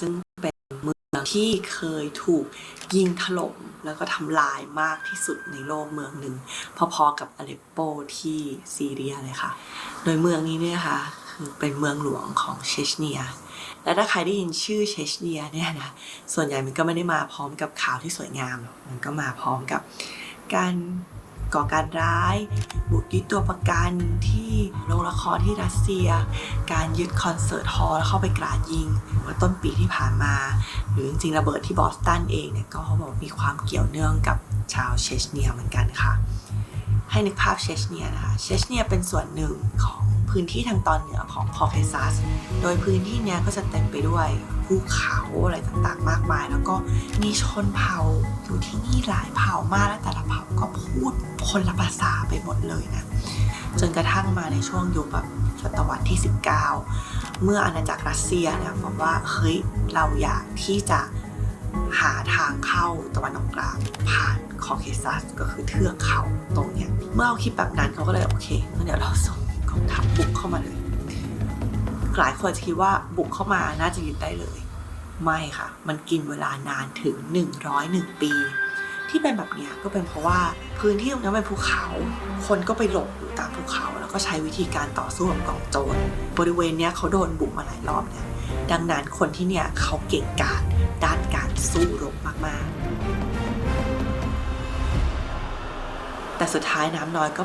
ซึ่งเป็นเมืองที่เคยถูกยิงถล่มแล้วก็ทำลายมากที่สุดในโลกเมืองหนึ่ง พอๆกับอเลปโปที่ซีเรียเลยค่ะ โดยเมืองนี้เนี่ยค่ะคือเป็นเมืองหลวงของเชชเนีย และถ้าใครได้ยินชื่อเชชเนียเนี่ยนะส่วนใหญ่มันก็ไม่ได้มาพร้อมกับข่าวที่สวยงามหรอกมันก็มาพร้อมกับการ ก่อการร้าย บุกยึดตัวประกันที่โรงละครที่รัสเซีย การยึดคอนเสิร์ตฮอลล์แล้วเข้าไปกราดยิงเมื่อต้นปีที่ผ่านมา หรือจริงๆระเบิดที่บอสตันเองเนี่ยก็เขาบอกมีความเกี่ยวเนื่องกับชาวเชชเนียเหมือนกันค่ะ ให้นึกภาพเชชเนียนะคะ เชชเนียเป็นส่วนหนึ่งของ พื้นที่ทางตอนเหนือของคอเคซัส โดยพื้นที่นี้ก็จะเต็มไปด้วยภูเขาอะไรต่างๆ มากมาย แล้วก็มีชนเผ่าอยู่ที่นี่หลายเผ่ามากและแต่ละเผ่าก็พูดคนละภาษาไปหมดเลยนะ จนกระทั่งมาในช่วงยุคแบบศตวรรษที่ 19 เมื่ออาณาจักรรัสเซียเนี่ยบอกว่าเฮ้ยเราอยากที่จะหาทางเข้าตะวันออกกลางผ่านคอเคซัสก็คือเทือกเขาตรงเนี้ยเมื่อเขาคิดแบบนั้นเขาก็เลยโอเคงั้นเดี๋ยวเราส่งกองทัพ เข้ามาเลยหลายคนจะคิดว่าบุกเข้ามาน่าจะยึดได้เลย ไม่ค่ะ มันกินเวลานานถึง 101 ปี ที่เป็นแบบนี้ก็เป็นเพราะว่าพื้นที่ตรงนั้นเป็นภูเขา คนก็ไปหลบอยู่ตามภูเขา แล้วก็ใช้วิธีการต่อสู้กับกองโจรบริเวณเนี้ยเขาโดนบุกมาหลายรอบเนี่ยดังนั้นคนที่เนี่ยเขาเก่งกาจด้านการสู้รบมากๆ แต่สุดท้ายน้ำน้อยก็